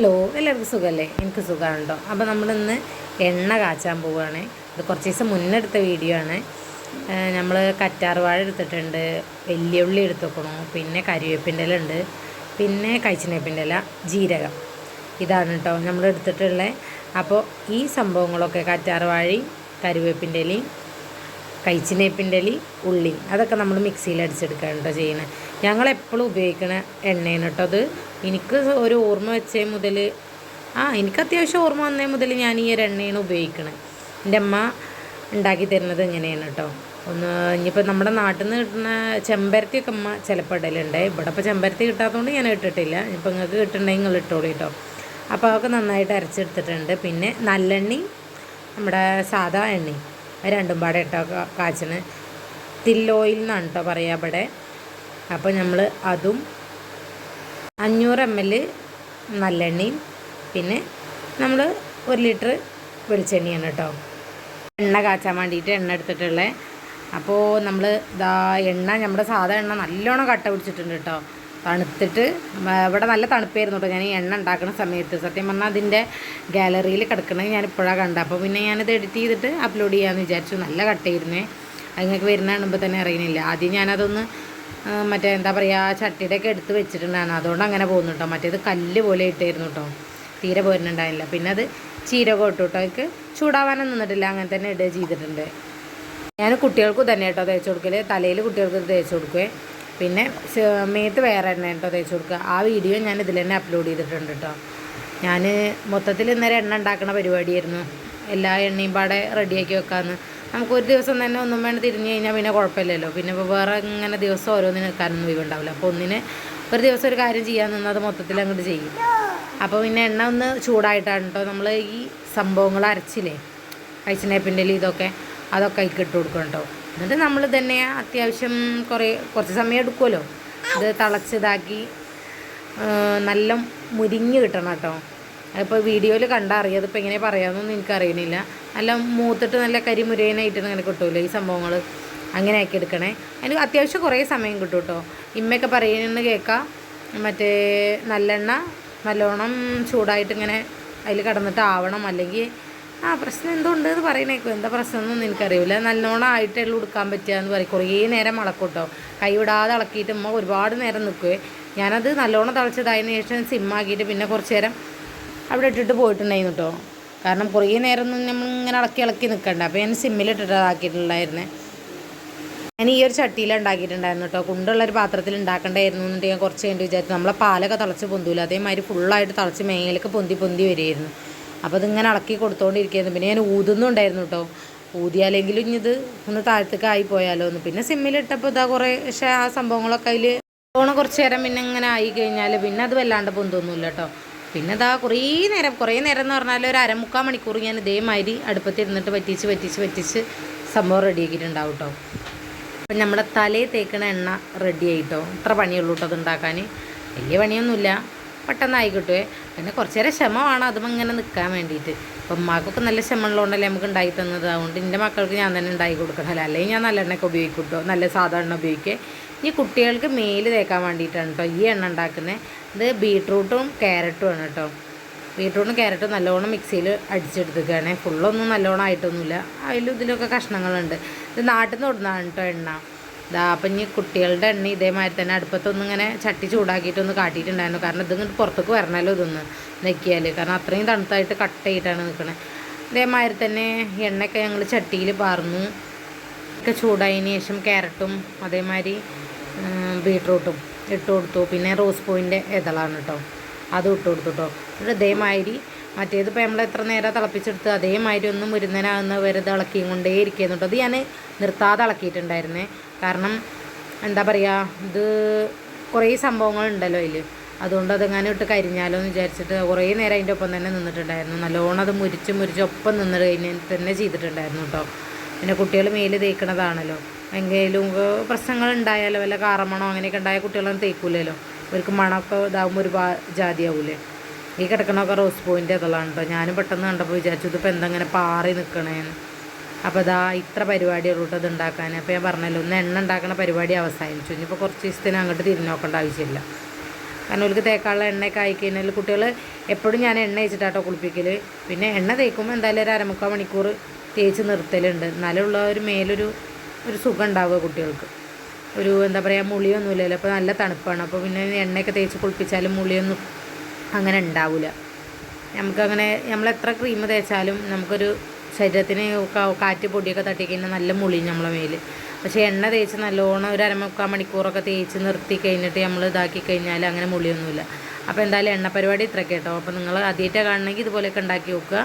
Hello എല്ലാവർക്കും സുഖമല്ലേ എനിക്ക് സുഖമാണല്ലോ അപ്പോൾ നമ്മളിന്ന് എണ്ണ കാച്ചാൻ പോവുകയാണ് ഇത് കുറച്ച് ദിവസം മുന്നെടുത്ത വീഡിയോ ആണ്. നമ്മൾ കറ്റാർവാഴ എടുത്തിട്ടുണ്ട്. വലിയ ഉള്ളി എടുത്ത് വെക്കണം. പിന്നെ കരിവേപ്പിന്റെ ഇല ഉണ്ട്. പിന്നെ കഴിച്ചിനേപ്പിന്റെ ഇല ജീരകം. ഇതാണ് കേട്ടോ നമ്മൾ എടുത്തിട്ടുള്ളത് അപ്പോൾ ഈ സംഭവങ്ങളൊക്കെ കറ്റാർവാഴയും കരിവേപ്പിന്റെ ഇലയും കഴിച്ചിനേപ്പിന്റെ ഉള്ളി. അതൊക്കെ നമ്മൾ മിക്സിയിൽ അടിച്ചെടുക്കുകയാണ് കേട്ടോ ചെയ്യുന്നത് ഞങ്ങൾ എപ്പോഴും ഉപയോഗിക്കുന്ന എണ്ണയാണ് കേട്ടോ അത്. എനിക്ക് ഒരു ഓർമ്മ വെച്ചേ മുതൽ ആ എനിക്ക് അത്യാവശ്യം ഓർമ്മ വന്നേ മുതൽ ഞാൻ ഈ ഒരു എണ്ണയാണ് ഉപയോഗിക്കണത് എന്റെ അമ്മ ഉണ്ടാക്കി തരുന്നത് ഇങ്ങനെയാണ് കേട്ടോ. ഒന്ന് ഇനിയിപ്പോൾ നമ്മുടെ നാട്ടിൽ നിന്ന് കിട്ടുന്ന ചെമ്പരത്തിയൊക്കെ അമ്മ ചിലപ്പോൾ ഇടലുണ്ട്. ഇവിടെ ഇപ്പോൾ ചെമ്പരത്തി കിട്ടാത്തതുകൊണ്ട് ഞാൻ ഇട്ടിട്ടില്ല. ഇപ്പോൾ നിങ്ങൾക്ക് കിട്ടുന്നുണ്ടെങ്കിൽ നിങ്ങൾ ഇട്ടോളൂ കേട്ടോ. അപ്പോൾ അതൊക്കെ നന്നായിട്ട് അരച്ചെടുത്തിട്ടുണ്ട്. പിന്നെ നല്ലെണ്ണയും നമ്മുടെ സാധാ എണ്ണയും. രണ്ടും പാടെ ഇട്ടോ കാച്ചണ് തില്ലോയിൽ എന്നാണ് കേട്ടോ പറയുക ഇവിടെ. അപ്പോൾ നമ്മൾ അതും അഞ്ഞൂറ് എം എൽ നല്ലെണ്ണയും പിന്നെ നമ്മൾ ഒരു ലിറ്റർ വെളിച്ചെണ്ണയാണ് കേട്ടോ എണ്ണ കാച്ചാൻ വേണ്ടിയിട്ട് എണ്ണ എടുത്തിട്ടുള്ളത് അപ്പോൾ നമ്മൾ ഇതാ എണ്ണ നമ്മുടെ സാധാ എണ്ണ നല്ലോണം കട്ട പിടിച്ചിട്ടുണ്ട് കേട്ടോ തണുത്തിട്ട് ഇവിടെ നല്ല തണുപ്പായിരുന്നു കേട്ടോ. ഞാൻ ഈ എണ്ണ ഉണ്ടാക്കുന്ന സമയത്ത്. സത്യം പറഞ്ഞാൽ അതിന്റെ ഗാലറിയിൽ കിടക്കണത് ഞാൻ ഇപ്പോഴാണ് കണ്ടത്. അപ്പോൾ പിന്നെ ഞാനത് എഡിറ്റ് ചെയ്തിട്ട് അപ്ലോഡ് ചെയ്യാമെന്ന് വിചാരിച്ചു. നല്ല കട്ടയിരുന്നേ അത് നിങ്ങൾക്ക് വരുന്ന കാണുമ്പോൾ തന്നെ അറിയുന്നില്ല ആദ്യം ഞാനതൊന്ന് മറ്റേ എന്താ പറയുക ചട്ടിയുടെ ഒക്കെ എടുത്ത് വെച്ചിട്ടുണ്ടായിരുന്നു. അതുകൊണ്ട് അങ്ങനെ പോകുന്നു കേട്ടോ. മറ്റേത് കല്ല് പോലെ ഇട്ടായിരുന്നു കേട്ടോ. തീരെ പോരുന്നുണ്ടായില്ല പിന്നെ അത് ചീരകം ഇട്ടു കേട്ടോ. അതിക്ക് ചൂടാവാനൊന്നും നിന്നിട്ടില്ല. അങ്ങനെ തന്നെ ഇടുക ചെയ്തിട്ടുണ്ട്. ഞാൻ കുട്ടികൾക്കും തന്നെ കേട്ടോ തേച്ച് കൊടുക്കൽ തലയിൽ കുട്ടികൾക്ക് തേച്ച് കൊടുക്കുവേ. പിന്നെ മേത്ത് വേറെ തന്നെ കേട്ടോ തേച്ച് കൊടുക്കുക. ആ വീഡിയോ ഞാൻ ഇതിൽ തന്നെ അപ്ലോഡ് ചെയ്തിട്ടുണ്ട് കേട്ടോ. ഞാൻ മൊത്തത്തിൽ ഇന്നേരം എണ്ണ ഉണ്ടാക്കുന്ന പരിപാടിയായിരുന്നു. എല്ലാ എണ്ണയും പാടെ റെഡിയാക്കി വെക്കാമെന്ന് നമുക്ക് ഒരു ദിവസം തന്നെ ഒന്നും വേണം തിരിഞ്ഞു കഴിഞ്ഞാൽ പിന്നെ കുഴപ്പമില്ലല്ലോ. പിന്നെ ഇപ്പോൾ വേറെ ഇങ്ങനെ ദിവസം ഓരോന്നിന് നിൽക്കാനൊന്നും ഒഴിവുണ്ടാവില്ല അപ്പോൾ ഒന്നിന് ഒരു ദിവസം ഒരു കാര്യം ചെയ്യാൻ നിന്നത് മൊത്തത്തിൽ അങ്ങോട്ട് ചെയ്യും. അപ്പോൾ പിന്നെ എണ്ണ ഒന്ന് ചൂടായിട്ടാണ് കേട്ടോ നമ്മൾ ഈ സംഭവങ്ങൾ അരച്ചില്ലേ? ഐസിനേപ്പിന്റെ ഇതൊക്കെ അതൊക്കെ അതിൽ ഇട്ട് കൊടുക്കണം കേട്ടോ. എന്നിട്ട് നമ്മൾ തന്നെ അത്യാവശ്യം കുറേ കുറച്ച് സമയം എടുക്കുമല്ലോ ഇത് തിളച്ചിതാക്കി നല്ല മുരിഞ്ഞ് കിട്ടണം കേട്ടോ. അതിപ്പോൾ വീഡിയോയിൽ കണ്ട അറിയാതെ അതിപ്പോൾ എങ്ങനെ പറയാമെന്നൊന്നും എനിക്കറിയണില്ല നല്ല മൂത്തിട്ട് നല്ല കരിമുരേനായിട്ട് അങ്ങനെ കിട്ടുമല്ലോ ഈ സംഭവങ്ങൾ അങ്ങനെ ആക്കി എടുക്കണേ. അതിന് അത്യാവശ്യം കുറേ സമയം കിട്ടും കേട്ടോ. ഇമ്മയൊക്കെ പറയുന്നത് കേൾക്കാം മറ്റേ നല്ലെണ്ണ നല്ലോണം ചൂടായിട്ട് ഇങ്ങനെ അതിൽ കിടന്നിട്ട് ആവണം അല്ലെങ്കിൽ ആ പ്രശ്നം എന്തുകൊണ്ട് എന്ന് പറയണേക്കും. എന്താ പ്രശ്നം എന്നൊന്നും എനിക്കറിയില്ല നല്ലോണം ആയിട്ടുള്ള എടുക്കാൻ പറ്റുക എന്ന് പറയും. കുറേ നേരം ഇളക്കും കൈവിടാതെ ഇളക്കിയിട്ട് ഉമ്മ ഒരുപാട് നേരം നിൽക്കുവേ ഞാനത് നല്ലോണം തിളച്ചതായതിനു ശേഷം സിമ്മാക്കിയിട്ട് പിന്നെ കുറച്ച് നേരം അവിടെ ഇട്ടിട്ട് പോയിട്ടുണ്ടായിരുന്നു കേട്ടോ കാരണം കുറേ നേരം ഒന്നും നമ്മൾ ഇങ്ങനെ ഇളക്കി ഇളക്കി നിൽക്കണ്ട അപ്പോൾ ഞാൻ സിമ്മിലിട്ടിട്ട് ആക്കിയിട്ടുണ്ടായിരുന്നേ. ഞാൻ ഈ ഒരു ചട്ടിയിൽ ഉണ്ടാക്കിയിട്ടുണ്ടായിരുന്നു കേട്ടോ കുണ്ടുള്ള ഒരു പാത്രത്തിൽ ഉണ്ടാക്കണ്ടായിരുന്നു എന്നിട്ട് ഞാൻ കുറച്ച് കഴിഞ്ഞിട്ട് വിചാരിച്ചു. നമ്മളെ പാലൊക്കെ തിളച്ച് പൊന്തൂല. അതേമാതിരി ഫുള്ളായിട്ട് തിളച്ച് മേലേക്ക് പൊന്തി പൊന്തി വരികയായിരുന്നു. അപ്പോൾ ഇതിങ്ങനെ ഇളക്കി കൊടുത്തുകൊണ്ടിരിക്കുകയായിരുന്നു പിന്നെ ഞാൻ ഊതുന്നുണ്ടായിരുന്നു കേട്ടോ ഊതിയാലെങ്കിലും ഇത് ഒന്ന് താഴത്തേക്ക് ആയി പോയാലോ എന്ന്. പിന്നെ സിമ്മിലിട്ടപ്പോൾ ഇതാ കുറേ പക്ഷേ ആ സംഭവങ്ങളൊക്കെ അതിൽ ഓണം കുറച്ച് നേരം പിന്നെ ഇങ്ങനെ ആയി കഴിഞ്ഞാൽ പിന്നെ അത് വല്ലാണ്ട് പൊന്തൊന്നുമില്ല കേട്ടോ പിന്നെ ഇതാ കുറേ നേരം കുറേ നേരം എന്ന് പറഞ്ഞാൽ ഒരു അരമുക്കാൽ മണിക്കൂർ ഞാൻ ഇതേമാതിരി അടുപ്പത്തിരുന്നിട്ട് പറ്റിച്ച് പറ്റിച്ച് പറ്റിച്ച് സംഭവം റെഡിയാക്കിയിട്ടുണ്ടാവും കേട്ടോ അപ്പം നമ്മുടെ തലയിൽ തേക്കണ എണ്ണ റെഡി ആയിട്ടോ ഇത്ര പണിയുള്ളൂ കേട്ടോ അത് ഉണ്ടാക്കാൻ വലിയ പണിയൊന്നുമില്ല. പെട്ടെന്ന് ആയി കിട്ടുവേ പിന്നെ കുറച്ച് നേരം ക്ഷമ വേണം അതും ഇങ്ങനെ നിൽക്കാൻ വേണ്ടിയിട്ട്. അപ്പം ഉമ്മാക്കൊക്കെ നല്ല ക്ഷമ ഉള്ളതുകൊണ്ടല്ലേ നമുക്ക് ഉണ്ടായി തന്നത്. അതുകൊണ്ട് എന്റെ മക്കൾക്ക് ഞാൻ തന്നെ ഉണ്ടാക്കി കൊടുക്കണമല്ലോ അല്ലെങ്കിൽ ഞാൻ നല്ല എണ്ണയൊക്കെ ഉപയോഗിക്കും കേട്ടോ നല്ല സാധാരണ എണ്ണ ഉപയോഗിക്കുക ഇനി കുട്ടികൾക്ക് മേൽ തേക്കാൻ വേണ്ടിയിട്ടാണ് കേട്ടോ ഈ എണ്ണ ഉണ്ടാക്കുന്നത് ഇത് ബീട്രൂട്ടും ക്യാരറ്റും ആണ് കേട്ടോ ബീട്രൂട്ടും ക്യാരറ്റും നല്ലോണം മിക്സിയിൽ അടിച്ചെടുത്തേക്കാണ് ഫുള്ളൊന്നും നല്ലോണം ആയിട്ടൊന്നുമില്ല. അതിലും ഇതിലൊക്കെ കഷ്ണങ്ങളുണ്ട്. ഇത് നാട്ടിൽ നിന്ന് കൊടുക്കുന്നതാണ് കേട്ടോ എണ്ണ. ഇതാ അപ്പം ഇനി കുട്ടികളുടെ എണ്ണ ഇതേമാതിരി തന്നെ അടുപ്പത്തൊന്നും ഇങ്ങനെ ചട്ടി ചൂടാക്കിയിട്ടൊന്ന് കാട്ടിയിട്ടുണ്ടായിരുന്നു. കാരണം ഇതിങ്ങോട്ട് പുറത്തേക്ക് വരണമല്ലോ ഇതൊന്ന് നെക്കിയാൽ കാരണം അത്രയും തണുത്തായിട്ട് കട്ട് ചെയ്തിട്ടാണ് നിൽക്കണത് ഇതേമാതിരി തന്നെ എണ്ണയൊക്കെ ഞങ്ങൾ ചട്ടിയിൽ പാർന്നു. ഒക്കെ ചൂടായതിന് ശേഷം ക്യാരറ്റും അതേമാതിരി ബീട്രൂട്ടും ഇട്ട് കൊടുത്തു. പിന്നെ റോസ് പൂവിന്റെ ഇതളാണ് കേട്ടോ അതും ഇട്ട് കൊടുത്തു കേട്ടോ ഇതേമാതിരി മറ്റേതിപ്പോൾ നമ്മൾ എത്ര നേരം തിളപ്പിച്ചെടുത്ത് അതേമാതിരി ഒന്ന് മുരുന്നനാകുന്ന വരെ തിളക്കിയും കൊണ്ടേ ഇരിക്കുന്നുണ്ട് അത് ഞാൻ നിർത്താതെ ഇളക്കിയിട്ടുണ്ടായിരുന്നേ. കാരണം എന്താ പറയുക ഇത് കുറേ സംഭവങ്ങളുണ്ടല്ലോ അതിൽ അതുകൊണ്ട് അതെങ്ങനെ ഇട്ട് കരിഞ്ഞാലോ എന്ന് വിചാരിച്ചിട്ട് കുറേ നേരം അതിന്റെ ഒപ്പം തന്നെ നിന്നിട്ടുണ്ടായിരുന്നു. നല്ലോണം അത് മുരിച്ച് മുരിച്ച് ഒപ്പം നിന്ന് കഴിഞ്ഞ് തന്നെ ചെയ്തിട്ടുണ്ടായിരുന്നു കേട്ടോ. പിന്നെ കുട്ടികൾ മേൽ തേക്കണതാണല്ലോ. എങ്കിലും പ്രശ്നങ്ങൾ ഉണ്ടായാലോ വല്ല കാറമണോ അങ്ങനെയൊക്കെ ഉണ്ടായ കുട്ടികളൊന്നും തേക്കൂലല്ലോ. അവർക്ക് മണമൊക്കെ ഇതാകുമ്പോൾ ഒരു ജാതിയാവൂലേ. ഈ കിടക്കണമൊക്കെ റോസ് പോയിന്റ് ഇതെല്ലാം കേട്ടോ ഞാനും പെട്ടെന്ന് കണ്ടപ്പോൾ വിചാരിച്ചു ഇതിപ്പോൾ എന്തെങ്ങനെ പാറി നിൽക്കണേ അപ്പോൾ ഇതാ ഇത്ര പരിപാടിയുള്ളൂ ഇത് ഉണ്ടാക്കാൻ അപ്പോൾ ഞാൻ പറഞ്ഞല്ലോ ഒന്ന് എണ്ണ ഉണ്ടാക്കുന്ന പരിപാടി അവസാനിച്ചു. ഇനിയിപ്പോൾ കുറച്ച് ദിവസത്തിന് അങ്ങോട്ട് തിരിഞ്ഞ് നോക്കേണ്ട ആവശ്യമില്ല. കാരണം അവർക്ക് തേക്കാനുള്ള എണ്ണയൊക്കെ ആയി കഴിഞ്ഞാൽ കുട്ടികൾ എപ്പോഴും ഞാൻ എണ്ണ വെച്ചിട്ടാട്ടോ കുളിപ്പിക്കൽ പിന്നെ എണ്ണ തേക്കുമ്പോൾ എന്തായാലും ഒരു അരമുക്കാൽ മണിക്കൂർ തേച്ച് നിർത്തലുണ്ട്. എന്നാലുള്ള ഒരു മേലൊരു ഒരു സുഖം ഉണ്ടാവുക കുട്ടികൾക്ക്. ഒരു എന്താ പറയുക മുളിയൊന്നുമില്ലല്ലോ അപ്പോൾ നല്ല തണുപ്പാണ്. അപ്പോൾ പിന്നെ എണ്ണയൊക്കെ തേച്ച് കുളിപ്പിച്ചാലും മുളിയൊന്നും അങ്ങനെ ഉണ്ടാവില്ല നമുക്കങ്ങനെ നമ്മളെത്ര ക്രീം തേച്ചാലും നമുക്കൊരു ശരീരത്തിന് കാറ്റ് പൊടിയൊക്കെ തട്ടിക്കഴിഞ്ഞാൽ നല്ല മുളിയും നമ്മളെ മേൽ പക്ഷേ എണ്ണ തേച്ച് നല്ലോണം ഒരു അരമുക്കാൽ മണിക്കൂറൊക്കെ തേച്ച് നിർത്തി കഴിഞ്ഞിട്ട് നമ്മൾ ഇതാക്കി കഴിഞ്ഞാൽ അങ്ങനെ മുളിയൊന്നുമില്ല. അപ്പോൾ എന്തായാലും എണ്ണ പരിപാടി ഇത്രയൊക്കെ കേട്ടോ. അപ്പോൾ നിങ്ങൾ ആദ്യമായിട്ടാണ് കാണണമെങ്കിൽ ഇതുപോലെയൊക്കെ ഉണ്ടാക്കി നോക്കുക.